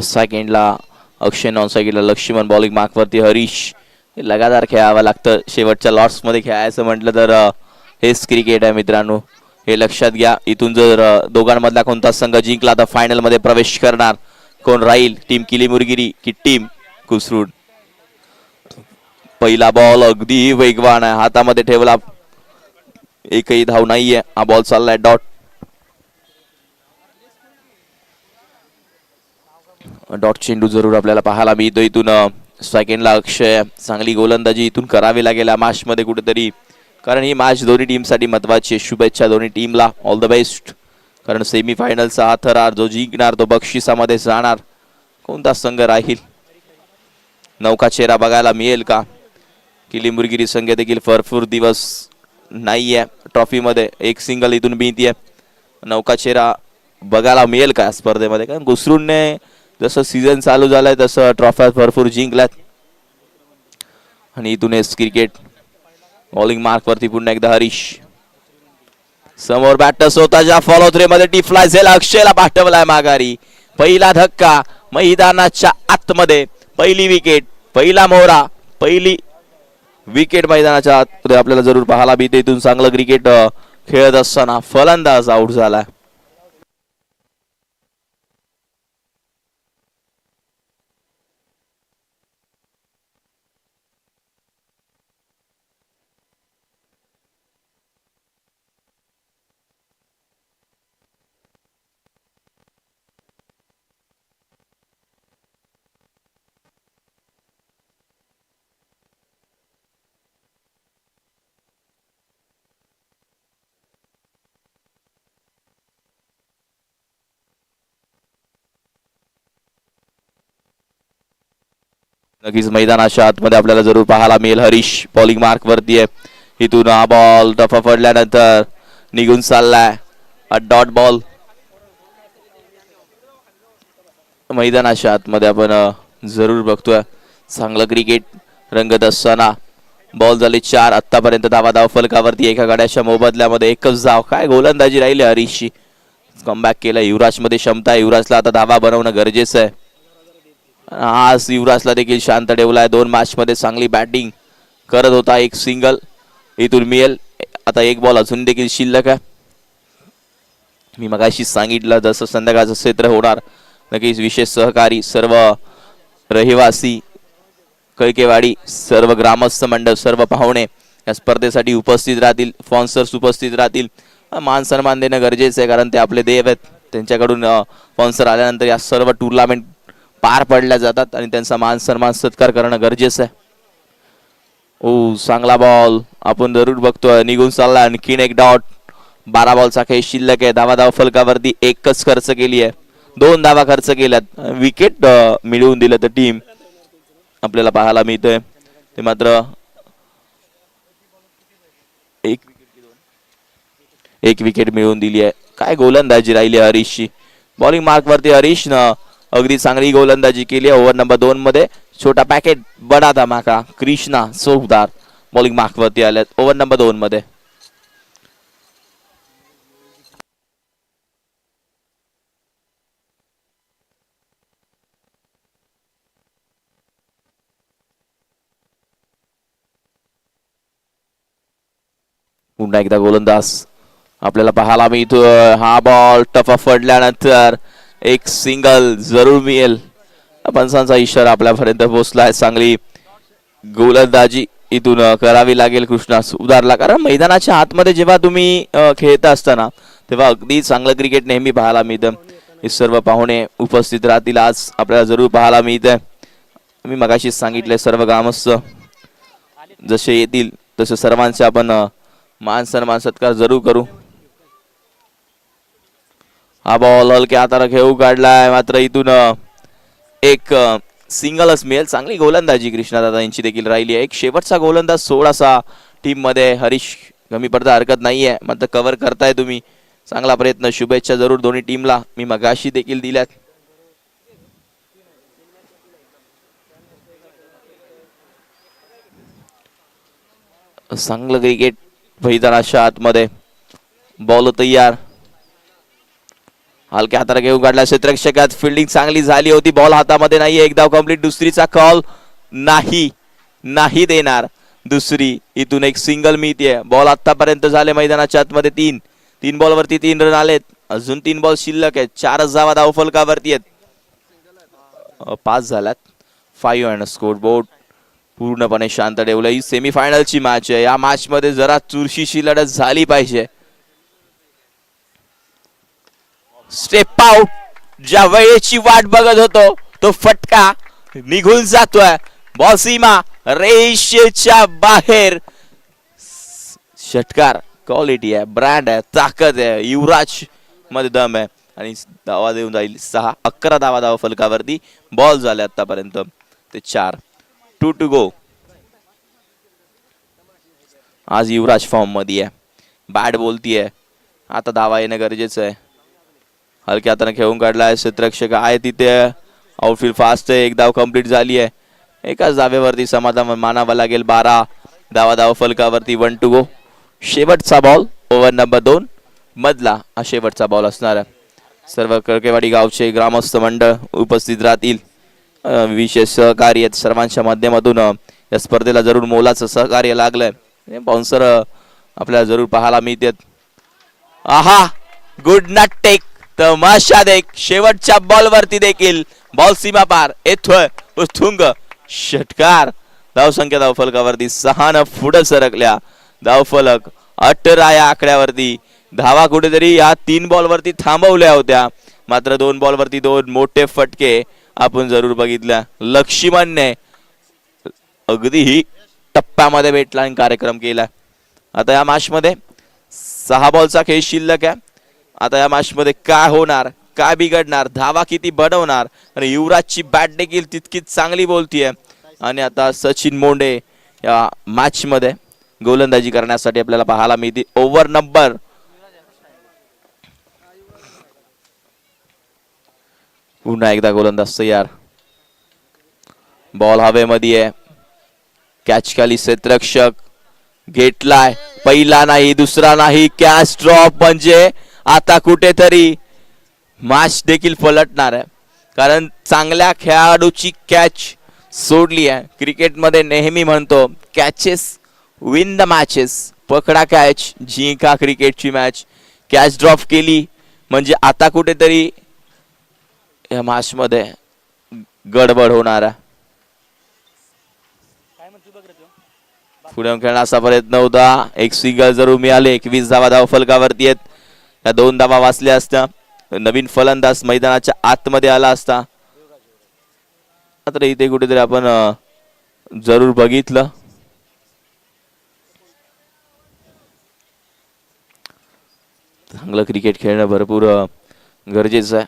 सेकंडला Akshay non सेकंडला Laxman bowling मार्कवरती हरीश. लगातार खेळावं लागतं. शेवटच्या लॉट्समध्ये खेळायचं म्हटलं तर हेच क्रिकेट आहे मित्रांनो. हे लक्षात घ्या. इथून जर दोघांमधला कोणता संघ जिंकला तर फायनलमध्ये प्रवेश करणार. कोण राहील? टीम किली मुरगिरी की टीम कुसरूड? पहिला बॉल अगदी वेगवान आहे. हातामध्ये ठेवला. एकही धाव नाहीये. हा बॉल चाललाय. डॉट डॉट चेंडू जरूर आपल्याला पाहायला मिळतो. इथून सेकंडला अक्षय चांगली गोलंदाजी इथून करावी लागेल या मॅचमध्ये कुठेतरी. कारण ही मॅच दोन्ही टीमसाठी महत्वाची आहे. शुभेच्छा दोन्ही टीमला ऑल द बेस्ट कारण सेमीफायनलचा हा थरार जो जिंकणार तो बक्षिसामध्ये जाणार. कोणता संघ राहील? नौका चेहरा बघायला मिळेल का? किलिंबुरगिरी संघ देखील भरपूर दिवस नाही आहे ट्रॉफीमध्ये एक सिंगल इथून भीती आहे. नौका चेहरा बघायला मिळेल का स्पर्धेमध्ये? कारण घुसरूनने जसं सीझन चालू झालंय तसं ट्रॉफ्या भरपूर जिंकल्यात. आणि इथूनच क्रिकेट बॉलिंग मार्क वरती पुन्हा एकदा हरीश. समोर बॅटर स्वतःच्या फॉलो थ्री मध्ये टिफलाय झेल अक्षयला पाठवलाय माघारी. पहिला धक्का मैदानाच्या आतमध्ये. पहिली विकेट पहिला मोहरा पहिली विकेट मैदानाच्या आतमध्ये आपल्याला जरूर पाहायला मिळते. इथून चांगलं क्रिकेट खेळत असताना फलंदाज आउट झालाय. नक्कीच मैदानाच्या आतमध्ये आपल्याला जरूर पाहायला मिळेल. हरीश बॉलिंग मार्क वरती आहे. इथून हा बॉल टफा पडल्यानंतर निघून चाललाय. डॉट बॉल मैदानाच्या आतमध्ये आपण जरूर बघतोय. चांगलं क्रिकेट रंगत असताना. बॉल झाले चार. आतापर्यंत धावा धाव फलकावरती एका गाड्याच्या मोबदल्यामध्ये एकच धाव. काय गोलंदाजी राहिली हरीशची. कमबॅक केलं. युवराजमध्ये क्षमता आहे. युवराजला आता धावा बनवणं गरजेचं आहे. आज युवराजला देखील शांत ठेवलाय. दोन मॅच मध्ये चांगली बॅटिंग करत होता एक सिंगल इथून मिळेल. आता एक बॉल अजून देखील शिल्लक आहे. मी मगाशी सांगितलं जसं संध्याकाळचं क्षेत्र होणार नक्कीच विशेष सहकारी सर्व रहिवासी कैकेवाडी सर्व ग्रामस्थ मंडळ सर्व पाहुणे या स्पर्धेसाठी उपस्थित राहतील. स्पॉन्सर्स उपस्थित राहतील. मान सन्मान देणं गरजेचं आहे कारण ते आपले देव आहेत. त्यांच्याकडून स्पॉन्सर आल्यानंतर या सर्व टुर्नामेंट पार पडल्या जातात आणि त्यांचा मान सन्मान सत्कार करणं गरजेचं आहे. ओ चांगला बॉल आपण जरूर बघतोय. निघून चालला आणखीन एक डॉट बारा बॉलचा काही शिल्लक आहे. धावा धाव फलकावरती एकच खर्च केली आहे. दोन धावा खर्च केल्यात. विकेट मिळवून दिलं तर टीम आपल्याला पाहायला मिळतंय. ते मात्र एक एक विकेट मिळवून दिली आहे. काय गोलंदाजी राहिली आहे हरीशची. बॉलिंग मार्क वरती हरीशनं अगदी चांगली गोलंदाजी केली ओव्हर नंबर दोन मध्ये छोटा पॅकेट बडा धमाका कृष्णा सोबदार बॉलिंग मार्क आल्यात. ओव्हर नंबर दोन मध्ये. पुन्हा एकदा गोलंदाज. आपल्याला पाहायला मिळतो हा बॉल टफा पडल्यानंतर एक सिंगल जरूर मिळेल. पंचांचा इशारा आपल्यापर्यंत पोहोचला आहे. चांगली गोलंदाजी इथून करावी लागेल कृष्णा सुधारला कारण मैदानाच्या आतमध्ये जेव्हा तुम्ही खेळत खेळता असताना तेव्हा अगदी चांगलं क्रिकेट नेहमी पाहायला मिळतं. हे सर्व पाहुणे उपस्थित राहतील. आज आपल्याला जरूर पाहायला मिळतंय. मी मगाशीच सांगितलंय सर्व ग्रामस्थ जसे येतील तसे सर्वांचे आपण मान सन्मान सत्कार जरूर करू. हा बॉल हलक्या हाताने खेळू काढलाय मात्र इथून एक सिंगलच मिळेल. चांगली गोलंदाजी कृष्णादादा यांची देखील राहिली आहे. एक शेवटचा गोलंदाज सोळासा टीममध्ये हरीश कमी पडता हरकत नाहीये. मात्र कव्हर करताय तुम्ही. चांगला प्रयत्न. शुभेच्छा जरूर दोन्ही टीमला मी मगाशी देखील दिल्यात. चांगलं क्रिकेट भैदानाच्या आतमध्ये. बॉल तयार. हलक्या हाताला घेऊन काढला. क्षेत्रक्षकात फिल्डिंग चांगली झाली होती. बॉल हातामध्ये नाही एक धाव कंप्लीट दुसरीचा कॉल नाही. नाही देणार. दुसरी इथून एक सिंगल मिळतीये. बॉल आतापर्यंत झाले मैदानाच्या आतमध्ये तीन. तीन बॉल वरती तीन रन आलेत. अजून तीन बॉल शिल्लक आहेत. चारच धावा धाव फलकावरती आहेत? पाच झाल्यात. फाईव्ह अँड स्कोर बोर्ड पूर्णपणे शांत ठेवलं. ही सेमीफायनलची मॅच आहे. या मॅच मध्ये जरा चुरशीची लढत झाली पाहिजे. स्टेप आउट ज्या वेळेची वाट बघत होतो तो फटका निघून जातोय. बॉल सीमा रेषेच्या बाहेर. षटकार क्वालिटी आहे ब्रँड आहे ताकद आहे युवराजमध्ये दम आहे. आणि धावा देऊन जाईल सहा अकरा धावा धावा फलकावरती. बॉल झाले आतापर्यंत. ते चार. टू टू गो आज युवराज फॉर्ममध्ये आहे. बॅट बोलतीये. आता धावा येणं गरजेचं आहे. हलक्या हाताने खेळून काढला आहे. क्षेत्ररक्षक आहे तिथे. आउटफील्ड फास्ट आहे. एक धाव कंप्लीट झाली आहे. एकाच धावेवरती समाधान मानावं लागेल. बारा. धावा धाव फलकावरती वन टू गो शेवटचा बॉल ओव्हर नंबर दोन. मधला हा शेवटचा बॉल असणार आहे. सर्व कळकेवाडी गावचे ग्रामस्थ मंडळ उपस्थित राहतील. विशेष सहकार्य आहेत. सर्वांच्या माध्यमातून या स्पर्धेला जरूर मोलाचं सहकार्य लागलंय. बाउन्सर आपल्याला जरूर पाहायला मिळतात. आहा! गुड नॉट टेक तमाशा देख शेवटच्या बॉल वरती देखील बॉल सीमा पार. येतोय उथुंग षटकार. धावसंख्या धावफलकावरती सहा न पुढे सरकल्या. धावफलक अठरा या आकड्यावरती. धावा कुठेतरी या तीन बॉल वरती थांबवल्या होत्या. मात्र दोन बॉल वरती दोन मोठे फटके आपण जरूर बघितल्या. लक्ष्मणने अगदी ही टप्प्यामध्ये भेटला आणि कार्यक्रम केला. आता या मॅच मध्ये सहा बॉलचा खेळ शिल्लक आहे. आता या मॅचमध्ये काय होणार? काय बिघडणार? धावा किती बनवणार? आणि युवराजची बॅट देखील तितकीच चांगली बोलतीये. आणि आता सचिन मोंडे या मॅचमध्ये गोलंदाजी करण्यासाठी आपल्याला पाहायला मिळते. ओव्हर नंबर पुन्हा एकदा गोलंदाज तयार. बॉल हवेमध्ये आहे. कॅच खाली क्षेत्रक्षक घेतलाय पहिला नाही दुसरा नाही. कॅच ड्रॉप म्हणजे आता कुठेतरी मॅच देखील पलटणार आहे. कारण चांगल्या खेळाडूची कॅच सोडली आहे. क्रिकेटमध्ये नेहमी म्हणतो कॅचेस विन द मॅचेस पकडा कॅच जिंका क्रिकेटची मॅच कॅच ड्रॉप केली म्हणजे आता कुठेतरी या मॅचमध्ये गडबड होणार आहे. पुढे खेळण्याचा प्रयत्न होता. एक सिंगल जरूर मिळाले एकवीस धावा धाव फलकावरती आहेत. या दोन धावा वाचल्या असत्या. नवीन फलंदाज मैदानाच्या आतमध्ये आला असता. मात्र इथे कुठेतरी आपण जरूर बघितलं. चांगलं क्रिकेट खेळणं भरपूर गरजेचं आहे.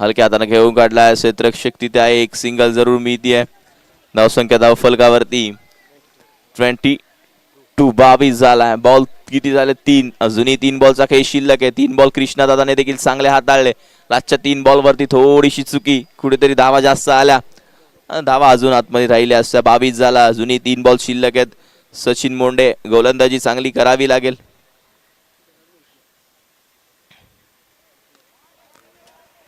हलक्या हाताने खेळून काढला क्षेत्ररक्षक. तिथे आहे एक सिंगल जरूर मिळती आहे धावसंख्या धाव फलकावरती ट्वेंटी टू बावीस झाला आहे. बॉल किती झाले? तीन. अजूनही तीन बॉलचा खेळ शिल्लक आहे. तीन बॉल कृष्णा दादाने देखील चांगले हाताळले लास्टच्या तीन बॉल वरती थोडीशी चुकी. कुठेतरी धावा जास्त आल्या. धावा अजून आतमध्ये राहिल्या. असत्या बावीस झाला. अजूनही तीन बॉल शिल्लक आहेत. सचिन मोंडे गोलंदाजी चांगली करावी लागेल.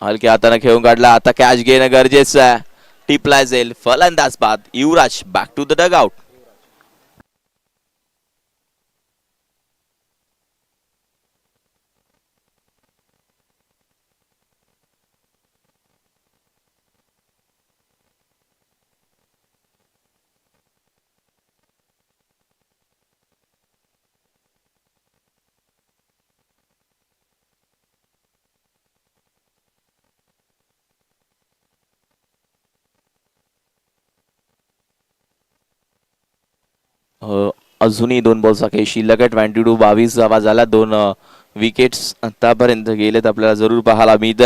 हलक्या हाताने खेळून काढला. आता कॅच घेणं गरजेचं आहे. टिपला जाईल फलंदाज बाद. Yuvraj back to the dugout अजूनही दोन बॉल काही शिल्लक आहे ट्वेंटी टू बावीस जावा झाला दोन विकेट्स आतापर्यंत गेलेत आपल्याला. जरूर पाहायला मिळत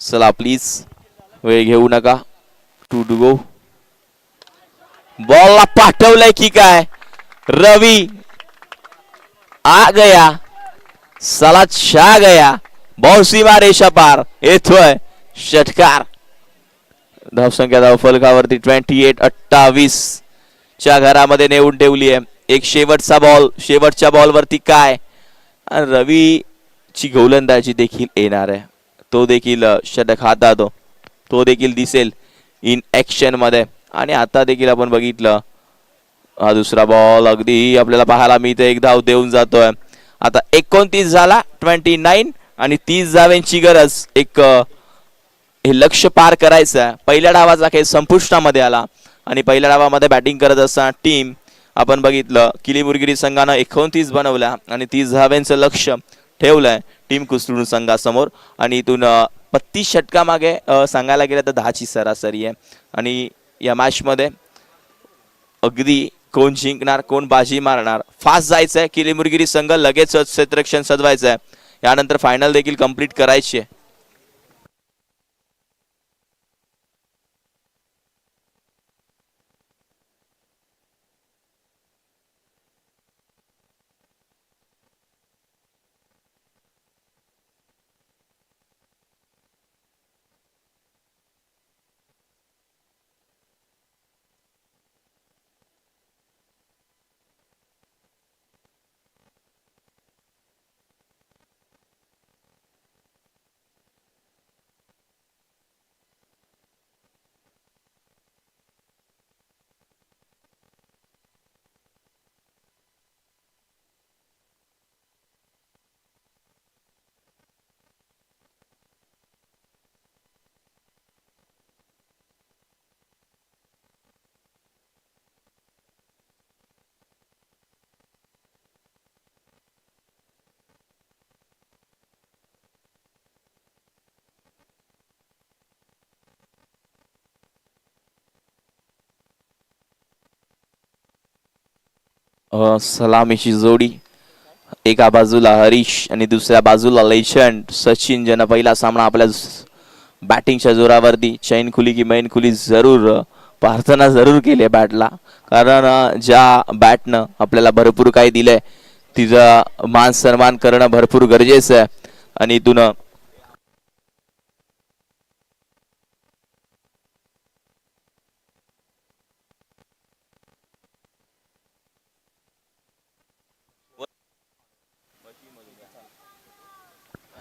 चला प्लीज वेळ घेऊ नका. टू टू गो बॉलला पाठवलंय की काय? रवी. आ गया. साला छा गया. बॉल सीमा रेषा पार येतोय. षटकार. धावसंख्या धाव फलकावरती ट्वेंटी एट अठ्ठावीस. च्या घरामध्ये नेऊन ठेवली आहे. एक शेवटचा बॉल शेवटच्या बॉलवरती काय? रवीची रवी ची गोलंदाजी देखील येणार आहे. तो देखील षटक हातातो तो देखील दिसेल इन ऍक्शनमध्ये. आणि आता देखील आपण बघितलं हा दुसरा बॉल अगदी आपल्याला पाहायला मिळते एक धाव देऊन जातोय. आता एकोणतीस झाला ट्वेंटी नाईन आणि तीस धाव्यांची गरज. एक हे लक्ष पार करायचं आहे पहिल्या डावाचा खेळ संपुष्टामध्ये आला. आणि पहिल्या डावामध्ये बॅटिंग करत असताना टीम आपण बघितलं किलीमुरगिरी संघानं एकोणतीस बनवल्या आणि तीस धाव्यांचं लक्ष ठेवलंय टीम कुसळून संघासमोर. आणि इथून बत्तीस पत्तीस षटकामागे सांगायला गेलं तर दहाची सरासरी आहे. आणि या मॅचमध्ये अगदी कोण जिंकणार कोण बाजी मारणार फास्ट जायचं आहे किलीमुरगिरी संघ लगेच क्षेत्ररक्षण सजवायचं आहे यानंतर फायनल देखील कंप्लीट करायची आहे. सलामीची जोडी. एका बाजूला हरीश आणि दुसऱ्या बाजूला लेजंड. सचिन ज्यानं पहिला सामना आपल्या बॅटिंगच्या जोरावरती चैन खुली की मैन खुली जरूर प्रार्थना जरूर केली आहे बॅटला. कारण ज्या बॅटनं आपल्याला भरपूर काही दिलंय तिचा मान सन्मान करणं भरपूर गरजेचं आहे. आणि इथून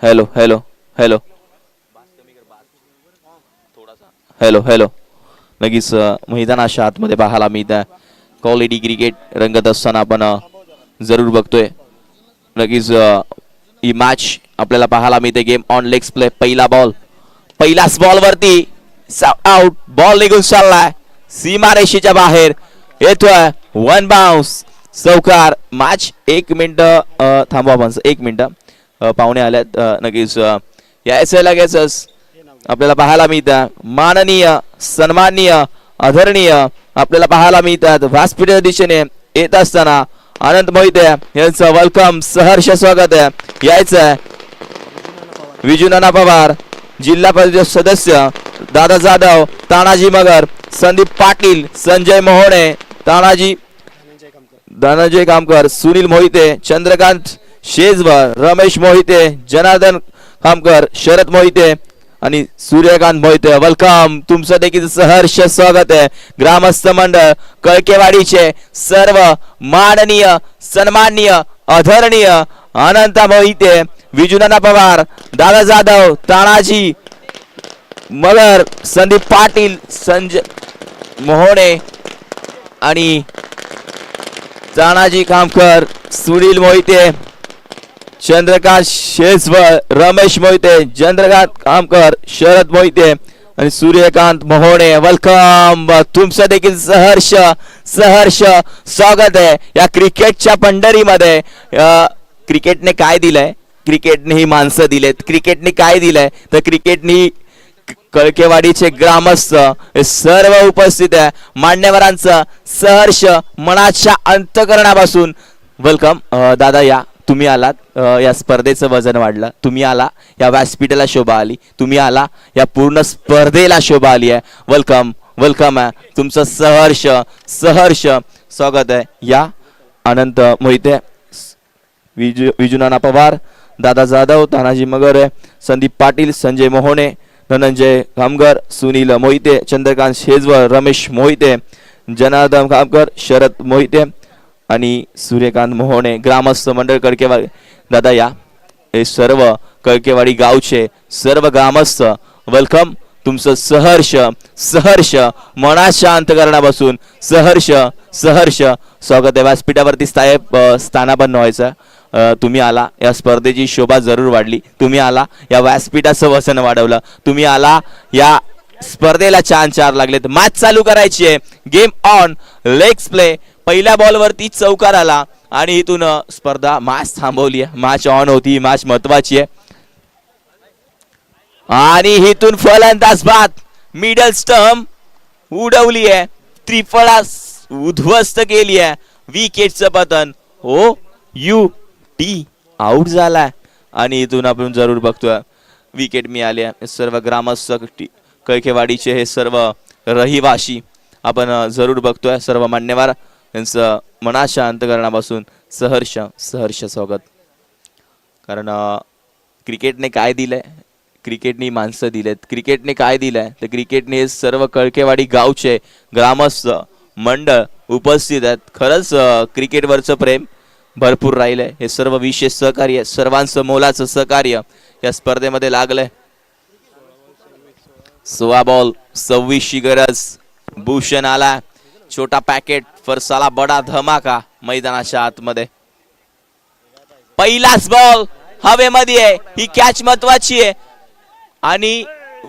hello hello hello hello hello नक्कीच मैदान मैदानाच्या आतमध्ये पाहायला मिळतं आहे क्वालिटी क्रिकेट रंगत असताना आपण जरूर बघतोय. नक्कीच ही मॅच आपल्याला पाहायला मिळते. गेम ऑन लेग्स प्ले पहिला बॉल पहिल्याच बॉल वरती. आउट बॉल निघून चाललाय. सीमारेषेच्या बाहेर. येतोय. वन बाउन्स चौकार. मॅच एक मिनिट थांबवा आपण. एक मिनिट. पाहुणे आल्यात. नक्कीच यायचं लगेचच आपल्याला पाहायला मिळतं माननीय सन्माननीय आदरणीय आपल्याला पाहायला मिळतात. व्यासपीठाच्या दिशेने येत असताना आनंद मोहिते यांचं वेलकम सहर्ष स्वागत आहे. यायचं आहे. विजू नाना पवार जिल्हा परिषद सदस्य दादा जाधव तानाजी मगर संदीप पाटील संजय मोहणे तानाजी धनंजय कामकर सुनील मोहिते चंद्रकांत शेजवर रमेश मोहिते जनार्दन कामकर शरद मोहिते आणि सूर्यकांत मोहिते. वेलकम तुमचं देखील सहर्ष स्वागत आहे. ग्रामस्थ मंडळ कळकेवाडीचे सर्व माननीय सन्माननीय आदरणीय अनंता मोहिते विजुनाना पवार दादा जाधव तानाजी मगर संदीप पाटील संजय मोहणे आणि तानाजी कामकर सुनील मोहिते चंद्रकांत शेजवळ रमेश मोहिते चंद्रकांत कामकर शरद मोहिते आणि सूर्यकांत मोहणे. वेलकम तुमचं देखील सहर्ष सहर्ष स्वागत आहे या क्रिकेटच्या पंढरीमध्ये. क्रिकेटने काय दिलंय? क्रिकेटने ही माणसं दिलेत. क्रिकेटने काय दिलंय? तर क्रिकेटनी कळकेवाडीचे ग्रामस्थ हे सर्व उपस्थित आहे. मान्यवरांचं सहर्ष मनाच्या अंतकरणापासून. वेलकम दादा या तुम्ही आलात या स्पर्धेचं वजन वाढलं. तुम्ही आला या व्यासपीठाला शोभा आली. तुम्ही आला या पूर्ण स्पर्धेला शोभा आली आहे. वेलकम वेलकम आहे. तुमचं सहर्ष सहर्ष स्वागत आहे. या अनंत मोहिते विजू विजूनाना पवार दादा जाधव तानाजी मगर संदीप पाटील संजय मोहने धनंजय कामगर सुनील मोहिते चंद्रकांत शेजवळ रमेश मोहिते जनार्दन कामकर शरद मोहिते आणि सूर्यकांत मोहने ग्रामस्थ मंडळ कडकेवार दादा या. हे सर्व कळकेवाडी गावचे सर्व ग्रामस्थ वेलकम तुमचं सहर्ष सहर्ष मना शांत करण्यापासून सहर्ष सहर्ष. स्वागत आहे व्यासपीठावरती साहेब स्थानापन्न व्हायचं. तुम्ही आला. या स्पर्धेची शोभा जरूर वाढली. तुम्ही आला. या व्यासपीठाचं वसन वाढवलं. तुम्ही आला. या स्पर्धेला छान चार लागलेत. मॅच चालू करायची आहे. गेम ऑन लेग्स प्ले पहिल्या बॉलवरती चौकार आला आणि इथून स्पर्धा मॅच थांबवली आहे. मॅच ऑन होती मॅच महत्वाची आहे. आणि इथून फलंदाज बाद मिडल स्टंप उडवली आहे. त्रिफळा उद्ध्वस्त केली आहे. विकेटचं पतन. हो यू टी आउट झालाय. आणि इथून आपण जरूर बघतोय. विकेट मिळाली आहे. सर्व ग्रामस्थ टी- हे सर्व रहिवाशी आपण जरूर बघतोय. सर्व मान्यवर. यांचं मना अंतकरणापासून सहर्ष सहर्ष स्वागत. कारण क्रिकेटने काय दिलंय? क्रिकेटनी माणसं दिलेत. क्रिकेटने काय दिलंय? तर क्रिकेटने हे सर्व कळकेवाडी गावचे ग्रामस्थ मंडळ उपस्थित आहेत. खरंच क्रिकेटवरचं प्रेम भरपूर राहिलंय. हे सर्व विशेष सहकार्य सर्वांचं मोलाचं सहकार्य या स्पर्धेमध्ये लागलंय. सोळा बॉल सव्वीसची गरज. भूषण आला छोटा पॅकेट फरसाला बडा धमाका मैदानाच्या आतमध्ये. पहिलाच बॉल हवेमध्ये आहे. ही कॅच महत्वाची आहे. आणि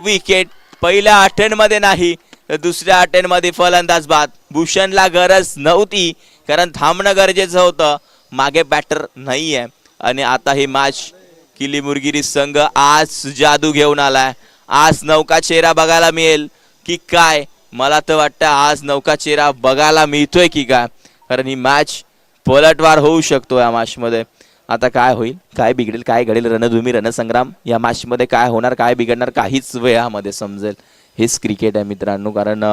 विकेट पहिल्या अटेंडमध्ये नाही तर दुसऱ्या अटेंडमध्ये फलंदाज बाद. भूषणला गरज नव्हती कारण थांबणं गरजेचं होतं. मागे बॅटर नाही आहे. आणि आता ही मॅच किली मुरगिरी संघ आज जादू घेऊन आलाय. आज नौका चेहरा बघायला मिळेल की काय मला तर वाटतं आज नौका चेहरा बघायला मिळतोय की काय? कारण ही मॅच पलटवार होऊ शकतो या मॅचमध्ये आता काय होईल? काय बिघडेल? काय घडेल? रणधुमी रणसंग्राम या मॅचमध्ये काय होणार? काय बिघडणार? काहीच वेळामध्ये समजेल. हेच क्रिकेट आहे मित्रांनो. कारण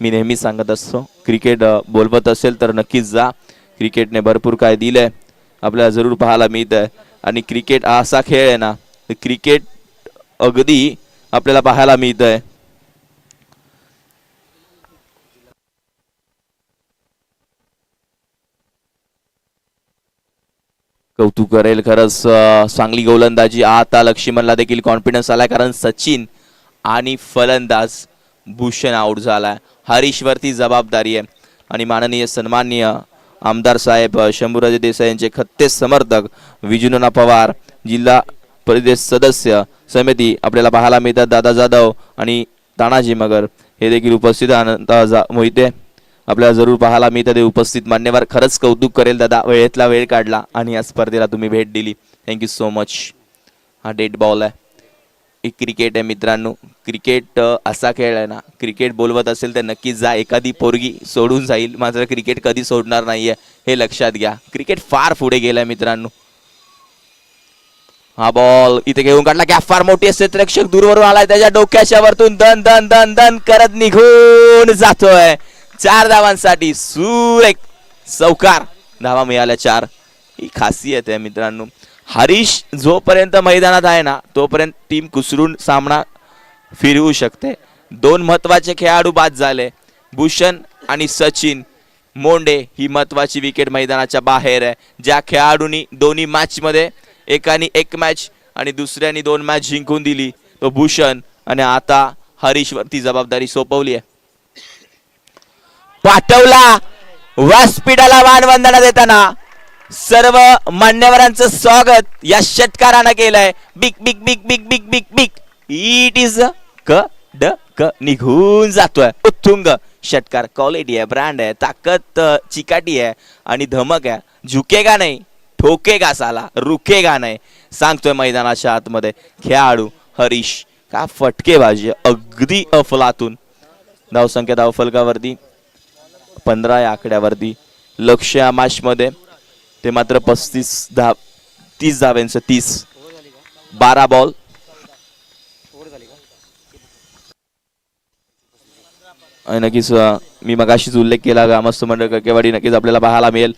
मी नेहमी सांगत असतो क्रिकेट बोलवत असेल तर नक्कीच जा. क्रिकेटने भरपूर काय दिलंय आपल्याला जरूर पाहायला मिळत आहे आणि क्रिकेट हा असा खेळ आहे ना क्रिकेट अगदी आपल्याला पाहायला मिळत आहे कौतुक करेल. खरंच चांगली गोलंदाजी आता लक्ष्मणला देखील कॉन्फिडन्स आलाय कारण सचिन आणि फलंदाज भूषण आऊट झालाय. हरीशवरती जबाबदारी आहे. आणि माननीय सन्माननीय आमदार साहेब शंभूराजे देसाई यांचे खत्ते समर्थक विजुनना पवार जिल्हा परिषद सदस्य समिती आपल्याला पाहायला मिळतात. दादा जाधव आणि तानाजी मगर हे देखील उपस्थित आनंद जा- मोहिते. आपल्याला जरूर पाहायला मी ते उपस्थित मान्यवर. खरंच कौतुक करेल दादा. वेळेतला वेळ काढला आणि या स्पर्धेला तुम्ही भेट दिली. थँक्यू सो मच हा डेट बॉल आहे. एक क्रिकेट आहे मित्रांनो. क्रिकेट असा खेळ आहे ना. क्रिकेट बोलवत असेल तर नक्कीच जा. एखादी पोरगी सोडून जाईल. मात्र क्रिकेट कधी सोडणार नाहीये हे लक्षात घ्या. क्रिकेट फार पुढे गेलाय मित्रांनो. हा बॉल इथे घेऊन काढला. गॅप फार मोठी असते. प्रेक्षक दूरवरून आलाय. त्याच्या डोक्याच्या वरतून दन दन दन दन करत निघून जातोय. चार धावांसाठी सुरेख चौकार धावा मिळाल्या चार. ही खासियत आहे मित्रांनो. हरीश जोपर्यंत मैदानात आहे ना तोपर्यंत टीम कुसरून सामना फिरवू शकते. दोन महत्त्वाचे खेळाडू बाद झाले. भूषण आणि सचिन मोंडे ही महत्वाची विकेट मैदानाच्या बाहेर आहे. ज्या खेळाडूंनी दोन्ही मॅचमध्ये एकानी एकाने एक मॅच आणि दुसऱ्याने दोन मॅच जिंकून दिली तो भूषण. आणि आता हरीशवरती जबाबदारी सोपवली आहे. पाठवला. व्यासपीठाला मानवंदना देताना सर्व मान्यवरांचं स्वागत या षटकारानं केलंय. Big big big big big big big it is क ड क निघून जातोय. उत्तुंग षटकार. क्वालिटी आहे ब्रँड आहे ताकद चिकाटी आहे आणि धमक आहे. झुकेगा नाही ठोकेगा साला रुकेगा नाही. सांगतोय मैदानाच्या आतमध्ये खेळाडू हरीश का फटकेबाजी अगदी अफलातून. धावसंख्या धावफलकावरती. पंधरा या आकड्यावरती. लक्ष या मॅचमध्ये ते मात्र पस्तीस दहा तीस धाव्यांचं तीस. बारा बॉल नक्कीच मी मगाशीच उल्लेख केला ग्रामस्थ मंडळ ककेवाडी नक्कीच आपल्याला पाहायला मिळेल.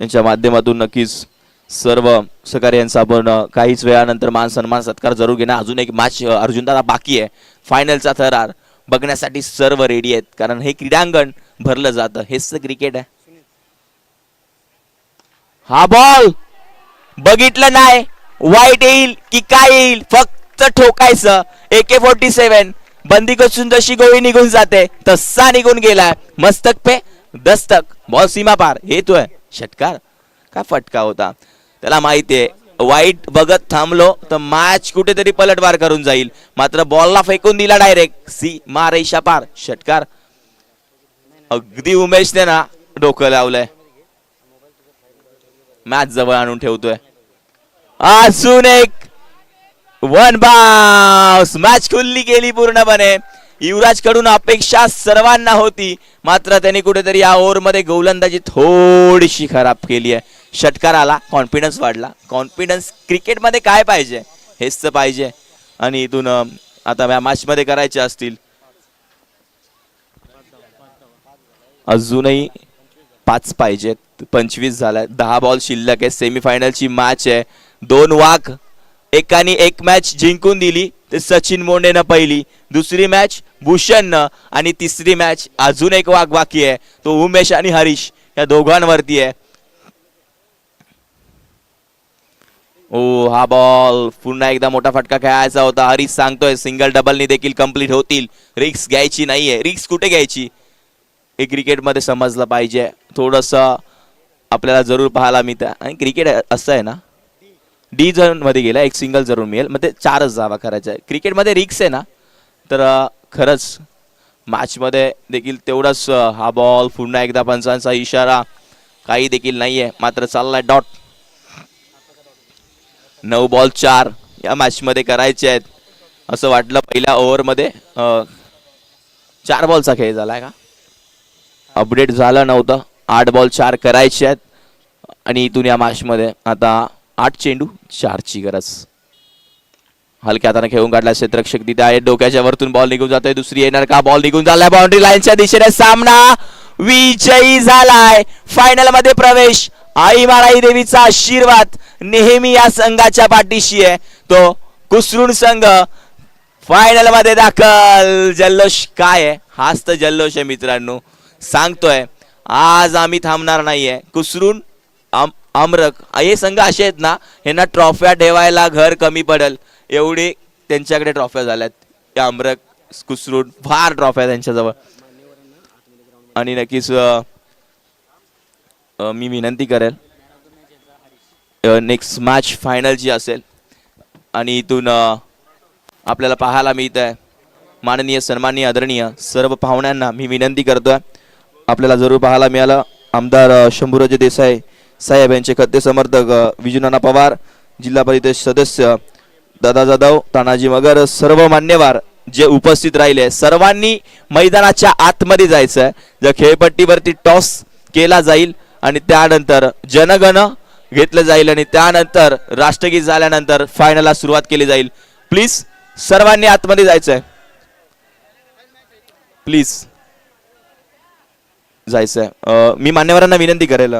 यांच्या माध्यमातून नक्कीच सर्व सहकारी यांचा आपण काहीच वेळानंतर मान सन्मान सत्कार जरूर घेणार अजून एक मॅच अर्जुनदादा बाकी आहे. फायनलचा थरार. बघण्यासाठी सर्व रेडी आहेत. कारण हे क्रीडांगण भरलं जातं. हेच क्रिकेट आहे. हा बॉल बघितलं नाही. वाईट येईल की काय येईल? फक्त ठोकायचं. एके फोर्टी सेव्हन बंदी कसून जशी गोळी निघून जाते. तसा निघून गेलाय. मस्तक पे. दस्तक. बॉल सीमा पार येतोय षटकार. काय फटका होता? त्याला माहितीये वाईट बघत थांबलो तर मॅच कुठेतरी पलटवार करून जाईल. मात्र बॉलला फेकून दिला डायरेक्ट सी मारेशा पार षटकार. अगदी उमेशने ना डोकं लावलंय. मॅच जवळ आणून ठेवतोय. अजून एक. वन बाउस मॅच खुल्ली गेली पूर्णपणे. युवराजकडून अपेक्षा सर्वांना होती. मात्र त्यांनी कुठेतरी या ओव्हरमध्ये गोलंदाजी थोडीशी खराब केली आहे. षटकार आला कॉन्फिडन्स वाढला. कॉन्फिडन्स क्रिकेटमध्ये काय पाहिजे? हेच तर पाहिजे. आणि इथून आता या मॅचमध्ये करायचे असतील. अजूनही पाच पाहिजेत पंचवीस झालाय. दहा बॉल शिल्लक आहे. सेमीफायनलची मॅच आहे. दोन वाघ. एकाने एक मॅच जिंकून दिली. ते सचिन मोंडेनं पहिली. दुसरी मॅच भूषणनं. आणि तिसरी मॅच अजून एक वाघ बाकी आहे. तो उमेश आणि हरीश या दोघांवरती आहे. ओ हा बॉल पुन्हा एकदा मोठा फटका खेळायचा होता. हरीश सांगतोय सिंगल डबलनी देखील कंप्लीट होतील. रिक्स घ्यायची नाहीये. रिक्स कुठे घ्यायची? हे क्रिकेटमध्ये समजलं पाहिजे. थोडंसं आपल्याला जरूर पाहायला मिळतं. आणि क्रिकेट असं आहे ना डी झोनमध्ये गेला एक सिंगल जरूर मिळेल. मग ते चारच जावा करायचा आहे. क्रिकेटमध्ये रिक्स आहे ना तर खरंच मॅचमध्ये देखील तेवढाच हा बॉल पुन्हा एकदा पंचांचा इशारा काही देखील नाही आहे मात्र चाललाय डॉट नऊ बॉल चार या मॅचमध्ये करायचे आहेत. असं वाटलं पहिल्या ओव्हरमध्ये चार बॉलचा खेळ झालाय का? अपडेट झालं नव्हतं. आठ बॉल चार करायचे आहेत. आणि इथून या मॅचमध्ये आता आठ चेंडू चारची गरज. हलक्या हाताने खेळून काढला क्षेत्ररक्षक तिथे आहे डोक्याच्या वरतून बॉल निघून जातोय. दुसरी येणार का? बॉल निघून झालाय बाउंड्री लाईनच्या दिशेने सामना. विजयी झालाय. फायनलमध्ये प्रवेश. आई माळाई देवीचा आशीर्वाद नेहमी या संघाच्या पाठीशी आहे. तो कुसरून संघ फायनलमध्ये दाखल. जल्लोष काय आहे? हाच तर जल्लोष आहे मित्रांनो. सांगतोय आज आम्ही थांबणार नाहीये. कुसरून आम आमरक हे संघ असे आहेत ना यांना ट्रॉफ्या ठेवायला घर कमी पडेल. एवढी त्यांच्याकडे ट्रॉफ्या झाल्यात. ते आमरक कुसरून फार ट्रॉफ्या त्यांच्याजवळ. आणि नक्कीच मी विनंती करेल. नेक्स्ट मॅच फायनल जी असेल आणि इथून आपल्याला पाहायला मिळत आहे माननीय सन्माननीय आदरणीय सर्व पाहुण्यांना मी विनंती करतोय. आपल्याला जरूर पाहायला मिळालं. आमदार अ, शंभूराजे देसाई साहेब यांचे खत्ते समर्थक अ, विजूनाना पवार जिल्हा परिषद सदस्य दादा जाधव तानाजी मगर सर्व मान्यवर जे उपस्थित राहिले सर्वांनी मैदानाच्या आतमध्ये जायचं आहे जर खेळपट्टीवरती टॉस केला जाईल आणि त्यानंतर जनगण घेतलं जाईल आणि त्यानंतर राष्ट्रगीत झाल्यानंतर फायनलला सुरुवात केली जाईल. प्लीज सर्वांनी आतमध्ये जायचं आहे प्लीज जायचं आहे मी मान्यवरांना विनंती करेल.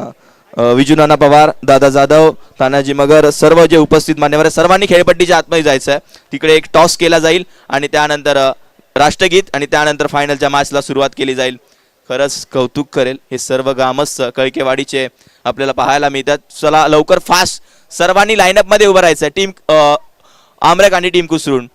विजू नाना पवार दादा जाधव तानाजी मगर सर्व जे उपस्थित मान्यवर सर्वांनी खेळपट्टीच्या आतमध्ये जायचं आहे तिकडे एक टॉस केला जाईल आणि त्यानंतर राष्ट्रगीत आणि त्यानंतर फायनलच्या मॅचला सुरुवात केली जाईल. खरंच कौतुक करेल. हे सर्व ग्रामस्थ कळकेवाडीचे आपल्याला पाहायला मिळतात. चला लवकर फास्ट सर्वांनी लाईनअपमध्ये उभं राहायचं. टीम आमरक टीम कुसरून.